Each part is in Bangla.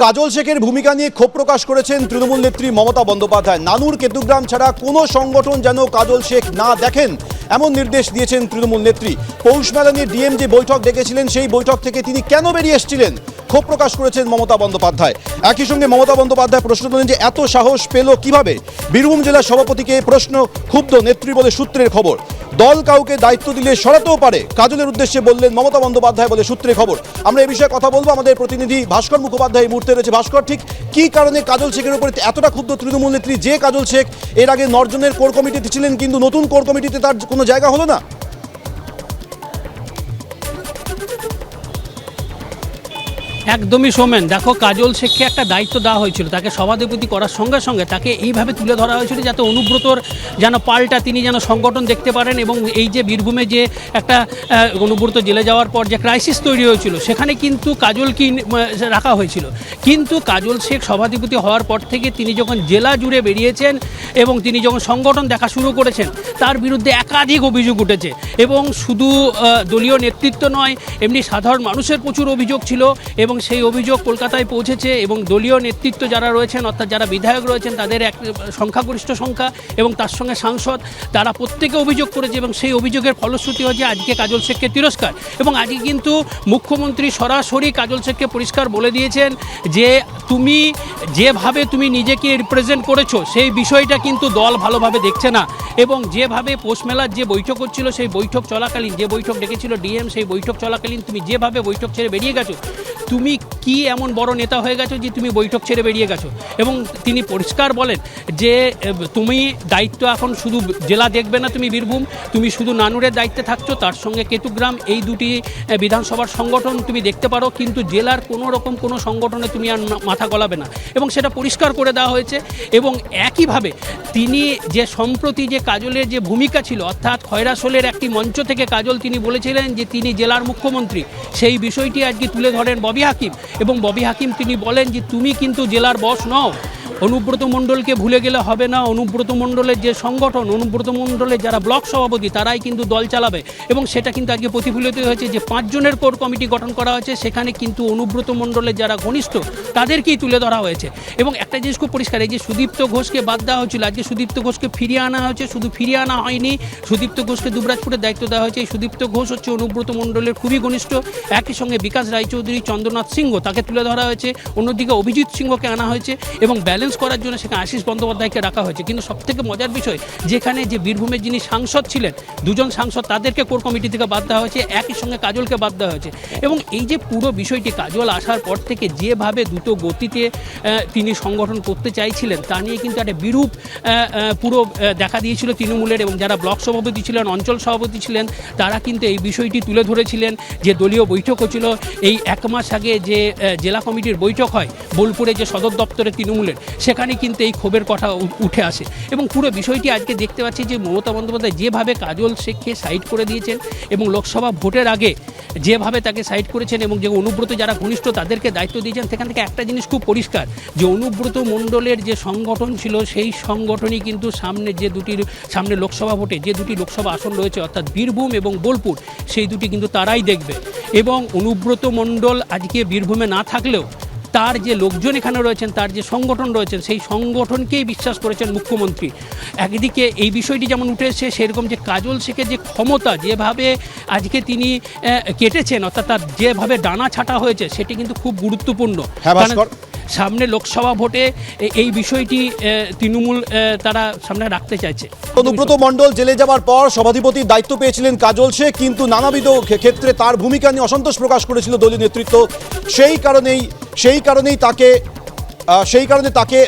কাজল শেখের ভূমিকা নিয়ে ক্ষোভ প্রকাশ করেছেন তৃণমূল নেত্রী মমতা বন্দ্যোপাধ্যায়। নানুর কেতুগ্রাম ছাড়া কোনো সংগঠন যেন কাজল শেখ না দেখেন, এমন নির্দেশ দিয়েছেন তৃণমূল নেত্রী। পৌষ মেলা নিয়ে ডিএম যে বৈঠক ডেকেছিলেন, সেই বৈঠক থেকে তিনি কেন বেরিয়ে এসেছিলেন? ক্ষোভ প্রকাশ করেছেন মমতা বন্দ্যোপাধ্যায়। একই সঙ্গে মমতা বন্দ্যোপাধ্যায় প্রশ্ন তোলেন যে, এত সাহস পেল কীভাবে? বীরভূম জেলার সভাপতিকে প্রশ্ন ক্ষুব্ধ নেত্রী বলে সূত্রের খবর। দল কাউকে দায়িত্ব দিলে সরাতেও পারে। কাজলের উদ্দেশ্যে বললেন মমতা বন্দ্যোপাধ্যায় বলে সূত্রে খবর। আমরা এ বিষয়ে কথা বলব। আমাদের প্রতিনিধি ভাস্কর মুখোপাধ্যায় এই মুহূর্তে রয়েছে। ভাস্কর, ঠিক কি কারণে কাজল শেখের উপরে এতটা ক্ষুব্ধ তৃণমূল নেত্রী যে কাজল শেখ? এর আগে নর্জনের কোর কমিটিতে ছিলেন, কিন্তু নতুন কোর কমিটিতে তার কোনো জায়গা হলো না? একদমই সোমেন। দেখো, কাজল শেখকে একটা দায়িত্ব দেওয়া হয়েছিল। তাকে সভাধিপতি করার সঙ্গে সঙ্গে তাকে এইভাবে তুলে ধরা হয়েছিল যাতে অনুব্রতর যেন পাল্টা তিনি যেন সংগঠন দেখতে পারেন এবং এই যে বীরভূমে যে একটা অনুব্রত জেলে যাওয়ার পর যে ক্রাইসিস তৈরি হয়েছিল, সেখানে কিন্তু কাজলকে রাখা হয়েছিল। কিন্তু কাজল শেখ সভাধিপতি হওয়ার পর থেকে তিনি যখন জেলা জুড়ে বেরিয়েছেন এবং তিনি যখন সংগঠন দেখা শুরু করেছেন, তার বিরুদ্ধে একাধিক অভিযোগ উঠেছে এবং শুধু দলীয় নেতৃত্ব নয়, এমনি সাধারণ মানুষের প্রচুর অভিযোগ ছিল এবং সেই অভিযোগ কলকাতায় পৌঁছেছে এবং দলীয় নেতৃত্ব যারা রয়েছেন, অর্থাৎ যারা বিধায়ক রয়েছেন, তাদের এক সংখ্যাগরিষ্ঠ সংখ্যা এবং তার সঙ্গে সাংসদ, তারা প্রত্যেকে অভিযোগ করেছে এবং সেই অভিযোগের ফলশ্রুতি হচ্ছে আজকে কাজল শেখকে তিরস্কার। এবং আজকে কিন্তু মুখ্যমন্ত্রী সরাসরি কাজল শেখকে পরিষ্কার বলে দিয়েছেন যে তুমি যেভাবে তুমি নিজেকে রিপ্রেজেন্ট করেছ, সেই বিষয়টা কিন্তু দল ভালোভাবে দেখছে না। এবং যেভাবে পোষ মেলার যে বৈঠক হচ্ছিল, সেই বৈঠক চলাকালীন যে বৈঠক ডেকেছিল ডিএম, সেই বৈঠক চলাকালীন তুমি যেভাবে বৈঠক ছেড়ে বেরিয়ে গেছো, তুমি économique. কি এমন বড় নেতা হয়ে গেছো যে তুমি বৈঠক ছেড়ে বেরিয়ে গেছো? এবং তিনি পরিষ্কার বলেন যে তুমি দায়িত্ব এখন শুধু জেলা দেখবে না তুমি বীরভূম, তুমি শুধু নানুরের দায়িত্বে থাকছো, তার সঙ্গে কেতুগ্রাম, এই দুটি বিধানসভার সংগঠন তুমি দেখতে পারো, কিন্তু জেলার কোনো রকম কোনো সংগঠনে তুমি আর মাথা গলাবে না। এবং সেটা পরিষ্কার করে দেওয়া হয়েছে। এবং একইভাবে তিনি যে সম্প্রতি যে কাজলের যে ভূমিকা ছিল, অর্থাৎ খয়রাসোলের একটি মঞ্চ থেকে কাজল তিনি বলেছিলেন যে, তিনি জেলার মুখ্যমন্ত্রী, সেই বিষয়টি আজকে তুলে ধরেন ববি হাকিম। এবং ববি হাকিম তিনি বলেন যে তুমি কিন্তু জেলার বস নও। অনুব্রত মণ্ডলকে ভুলে গেলে হবে না। অনুব্রত মণ্ডলের যে সংগঠন, অনুব্রত মণ্ডলের যারা ব্লক সভাপতি, তারাই কিন্তু দল চালাবে। এবং সেটা কিন্তু আজকে প্রতিফলিত হয়েছে যে পাঁচজনের কোর কমিটি গঠন করা হয়েছে, সেখানে কিন্তু অনুব্রত মণ্ডলের যারা ঘনিষ্ঠ, তাদেরকেই তুলে ধরা হয়েছে। এবং একটা জিনিস খুব পরিষ্কার, এই যে সুদীপ্ত ঘোষকে বাদ দেওয়া হয়েছিল, আজকে সুদীপ্ত ঘোষকে ফিরিয়ে আনা হয়েছে, শুধু ফিরিয়ে আনা হয়নি, সুদীপ্ত ঘোষকে দুবরাজপুরের দায়িত্ব দেওয়া হয়েছে। এই সুদীপ্ত ঘোষ হচ্ছে অনুব্রত মণ্ডলের খুবই ঘনিষ্ঠ। একই সঙ্গে বিকাশ রায়চৌধুরী, চন্দ্রনাথ সিংহ তাকে তুলে ধরা হয়েছে, অন্যদিকে অভিজিৎ সিংহকে আনা হয়েছে এবং ব্যালেন্স করার জন্য সেখানে আশিস বন্দ্যোপাধ্যায়কে রাখা হয়েছে। কিন্তু সবথেকে মজার বিষয়, যেখানে যে বীরভূমের যিনি সাংসদ ছিলেন, দুজন সাংসদ তাদেরকে কোর কমিটি থেকে বাদ দেওয়া হয়েছে, একই সঙ্গে কাজলকে বাদ দেওয়া হয়েছে। এবং এই যে পুরো বিষয়টি, কাজল আসার পর থেকে যেভাবে দ্রুত গতিতে তিনি সংগঠন করতে চাইছিলেন, তা নিয়ে কিন্তু একটা বিরূপ পুরো দেখা দিয়েছিল তৃণমূলের এবং যারা ব্লক সভাপতি ছিলেন, অঞ্চল সভাপতি ছিলেন, তারা কিন্তু এই বিষয়টি তুলে ধরেছিলেন, যে দলীয় বৈঠক হচ্ছিল এই এক মাস আগে যে জেলা কমিটির বৈঠক হয়, বোলপুরে যে সদর দপ্তরে তৃণমূলের সেখানে কিন্তু এই ক্ষোভের কথা উঠে আসে। এবং পুরো বিষয়টি আজকে দেখতে পাচ্ছি যে মমতা বন্দ্যোপাধ্যায় যেভাবে কাজল শেখকে সাইড করে দিয়েছেন এবং লোকসভা ভোটের আগে যেভাবে তাকে সাইড করেছেন এবং যে অনুব্রত যারা ঘনিষ্ঠ তাদেরকে দায়িত্ব দিয়েছেন, সেখান থেকে একটা জিনিস খুব পরিষ্কার, যে অনুব্রত মণ্ডলের যে সংগঠন ছিল, সেই সংগঠনই কিন্তু সামনে যে দুটি সামনে লোকসভা ভোটে যে দুটি লোকসভা আসন রয়েছে, অর্থাৎ বীরভূম এবং বোলপুর, সেই দুটি কিন্তু তারাই দেখবে। এবং অনুব্রত মণ্ডল আজকে বীরভূমে না থাকলেও তার যে লোকজন এখানে রয়েছেন তার যে সংগঠন রয়েছেন সেই সংগঠনকেই বিশ্বাস করেছেন মুখ্যমন্ত্রী। একদিকে এই বিষয়টি যেমন উঠে এসেছে সেরকম যে কাজল শেখের যে ক্ষমতা যেভাবে আজকে তিনি কেটেছেন অর্থাৎ তার যেভাবে ডানা ছাটা হয়েছে সেটি কিন্তু খুব গুরুত্বপূর্ণ। হ্যাঁ, সামনে লোকসভা ভোটে এই বিষয়টি তৃণমূল তারা সামনে রাখতে চাইছে। অনুব্রত মণ্ডল জেলে যাওয়ার পর সভাধিপতির দায়িত্ব পেয়েছিলেন কাজল সে কিন্তু নানাবিধ ক্ষেত্রে তার ভূমিকা নিয়ে অসন্তোষ প্রকাশ করেছিল দলীয় নেতৃত্ব। সেই কারণেই সেই কারণেই তাকে সেই কারণে তাকে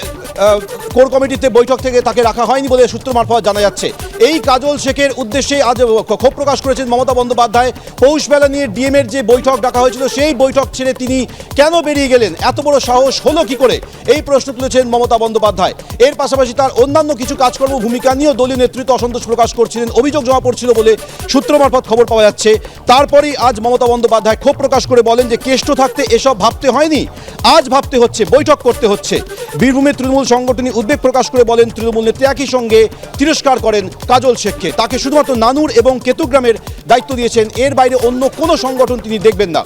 কোর কমিটিতে বৈঠক থেকে তাকে রাখা হয়নি বলে সূত্র মারফত জানা যাচ্ছে। এই কাজল শেখের উদ্দেশ্যে আজ ক্ষোভ প্রকাশ করেছেন মমতা বন্দ্যোপাধ্যায়। পৌষ মেলা নিয়ে ডিএম এর যে বৈঠক ডাকা হয়েছিল, সেই বৈঠক ছেড়ে তিনি কেন বেরিয়ে গেলেন? এত বড় সাহস হলো কি করে? এই প্রশ্ন তুলেছেন মমতা বন্দ্যোপাধ্যায়। এর পাশাপাশি তার অন্যান্য কিছু কাজকর্ম, ভূমিকা নিয়েও দলীয় নেতৃত্ব অসন্তোষ প্রকাশ করছিলেন, অভিযোগ জমা পড়ছিল বলে সূত্র মারফত খবর পাওয়া যাচ্ছে। তারপরেই আজ মমতা বন্দ্যোপাধ্যায় ক্ষোভ প্রকাশ করে বলেন যে, কেষ্ট থাকতে এসব ভাবতে হয়নি? আজ ভাবতে হচ্ছে, বৈঠক করতে হচ্ছে। বীরভূমের তৃণমূল সংগঠনী উদ্বেগ প্রকাশ করে বলেন তৃণমূল নেত্রী একই সঙ্গে তিরস্কার করেন কাজল শেখকে। তাকে শুধুমাত্র নানুর এবং কেতুগ্রামের দায়িত্ব দিয়েছেন। এর বাইরে অন্য কোনো সংগঠন তিনি দেখবেন না।